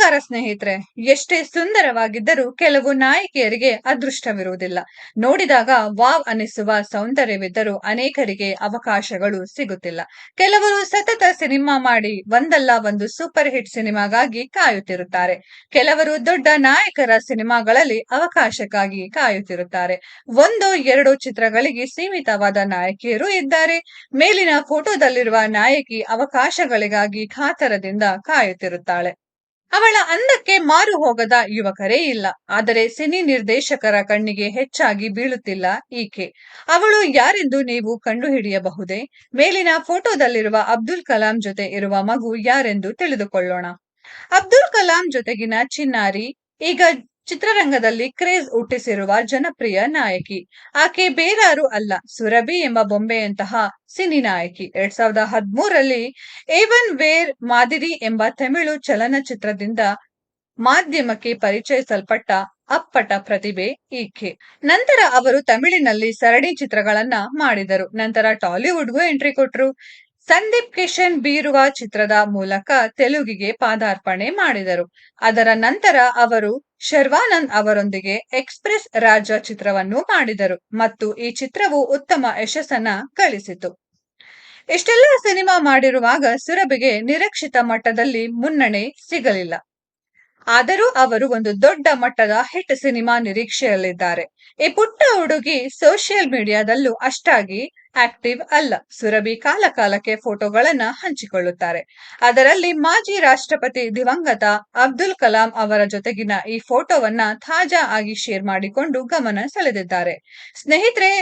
ನಮಸ್ಕಾರ ಸ್ನೇಹಿತರೆ. ಎಷ್ಟೇ ಸುಂದರವಾಗಿದ್ದರೂ ಕೆಲವು ನಾಯಕಿಯರಿಗೆ ಅದೃಷ್ಟವಿರುವುದಿಲ್ಲ. ನೋಡಿದಾಗ ವಾವ್ ಅನಿಸುವ ಸೌಂದರ್ಯವಿದ್ದರೂ ಅನೇಕರಿಗೆ ಅವಕಾಶಗಳು ಸಿಗುತ್ತಿಲ್ಲ. ಕೆಲವರು ಸತತ ಸಿನಿಮಾ ಮಾಡಿ ಒಂದಲ್ಲ ಒಂದು ಸೂಪರ್ ಹಿಟ್ ಸಿನಿಮಾಗಾಗಿ ಕಾಯುತ್ತಿರುತ್ತಾರೆ. ಕೆಲವರು ದೊಡ್ಡ ನಾಯಕರ ಸಿನಿಮಾಗಳಲ್ಲಿ ಅವಕಾಶಕ್ಕಾಗಿ ಕಾಯುತ್ತಿರುತ್ತಾರೆ. ಒಂದು, ಎರಡು ಚಿತ್ರಗಳಿಗೆ ಸೀಮಿತವಾದ ನಾಯಕಿಯರು ಇದ್ದಾರೆ. ಮೇಲಿನ ಫೋಟೋದಲ್ಲಿರುವ ನಾಯಕಿ ಅವಕಾಶಗಳಿಗಾಗಿ ಕಾತರದಿಂದ ಕಾಯುತ್ತಿರುತ್ತಾಳೆ. ಅವಳ ಅಂದಕ್ಕೆ ಮಾರು ಹೋಗದ ಯುವಕರೇ ಇಲ್ಲ. ಆದರೆ ಸಿನಿ ನಿರ್ದೇಶಕರ ಕಣ್ಣಿಗೆ ಹೆಚ್ಚಾಗಿ ಬೀಳುತ್ತಿಲ್ಲ ಈಕೆ. ಅವಳು ಯಾರೆಂದು ನೀವು ಕಂಡುಹಿಡಿಯಬಹುದೇ? ಮೇಲಿನ ಫೋಟೋದಲ್ಲಿರುವ ಅಬ್ದುಲ್ ಕಲಾಂ ಜೊತೆ ಇರುವ ಮಗು ಯಾರೆಂದು ತಿಳಿದುಕೊಳ್ಳೋಣ. ಅಬ್ದುಲ್ ಕಲಾಂ ಜೊತೆಗಿನ ಚಿನ್ನಾರಿ ಈಗ ಚಿತ್ರರಂಗದಲ್ಲಿ ಕ್ರೇಜ್ ಹುಟ್ಟಿಸಿರುವ ಜನಪ್ರಿಯ ನಾಯಕಿ. ಆಕೆ ಬೇರಾರು ಅಲ್ಲ, ಸುರಭಿ ಎಂಬ ಬೊಂಬೆಯಂತಹ ಸಿನಿ ನಾಯಕಿ. ಎರಡ್ ಸಾವಿರದ ಹದಿಮೂರರಲ್ಲಿ ಏವನ್ ವೇರ್ ಮಾದಿರಿ ಎಂಬ ತಮಿಳು ಚಲನಚಿತ್ರದಿಂದ ಮಾಧ್ಯಮಕ್ಕೆ ಪರಿಚಯಿಸಲ್ಪಟ್ಟ ಅಪ್ಪಟ ಪ್ರತಿಭೆ ಈಕೆ. ನಂತರ ಅವರು ತಮಿಳಿನಲ್ಲಿ ಸರಣಿ ಚಿತ್ರಗಳನ್ನ ಮಾಡಿದರು. ನಂತರ ಟಾಲಿವುಡ್ಗೂ ಎಂಟ್ರಿ ಕೊಟ್ಟರು ಸಂದೀಪ್ ಕಿಶನ್ ಬೀರುವ ಚಿತ್ರದ ಮೂಲಕ ತೆಲುಗಿಗೆ ಪಾದಾರ್ಪಣೆ ಮಾಡಿದರು. ಅದರ ನಂತರ ಅವರು ಶರ್ವಾನಂದ್ ಅವರೊಂದಿಗೆ ಎಕ್ಸ್ಪ್ರೆಸ್ ರಾಜ ಚಿತ್ರವನ್ನು ಮಾಡಿದರು ಮತ್ತು ಈ ಚಿತ್ರವು ಉತ್ತಮ ಯಶಸ್ಸನ್ನ ಗಳಿಸಿತು. ಇಷ್ಟೆಲ್ಲ ಸಿನಿಮಾ ಮಾಡಿರುವಾಗ ಸುರಭಿಗೆ ನಿರೀಕ್ಷಿತ ಮಟ್ಟದಲ್ಲಿ ಮುನ್ನಣೆ ಸಿಗಲಿಲ್ಲ. ಆದರೂ ಅವರು ಒಂದು ದೊಡ್ಡ ಮಟ್ಟದ ಹಿಟ್ ಸಿನಿಮಾ ನಿರೀಕ್ಷೆಯಲ್ಲಿದ್ದಾರೆ. ಈ ಪುಟ್ಟ ಹುಡುಗಿ ಸೋಷಿಯಲ್ ಮೀಡಿಯಾದಲ್ಲೂ ಅಷ್ಟಾಗಿ ಆಕ್ಟಿವ್ ಅಲ್ಲ. ಸುರಭಿ ಕಾಲ ಕಾಲಕ್ಕೆ ಫೋಟೋಗಳನ್ನ ಹಂಚಿಕೊಳ್ಳುತ್ತಾರೆ. ಅದರಲ್ಲಿ ಮಾಜಿ ರಾಷ್ಟ್ರಪತಿ ದಿವಂಗತ ಅಬ್ದುಲ್ ಕಲಾಂ ಅವರ ಜೊತೆಗಿನ ಈ ಫೋಟೋವನ್ನ ತಾಜಾ ಆಗಿ ಶೇರ್ ಮಾಡಿಕೊಂಡು ಗಮನ ಸೆಳೆದಿದ್ದಾರೆ. ಸ್ನೇಹಿತರೆ,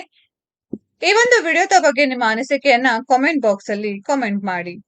ಈ ಒಂದು ವಿಡಿಯೋದ ಬಗ್ಗೆ ನಿಮ್ಮ ಅನಿಸಿಕೆಯನ್ನ ಕಾಮೆಂಟ್ ಬಾಕ್ಸ್ ಅಲ್ಲಿ ಕಾಮೆಂಟ್ ಮಾಡಿ.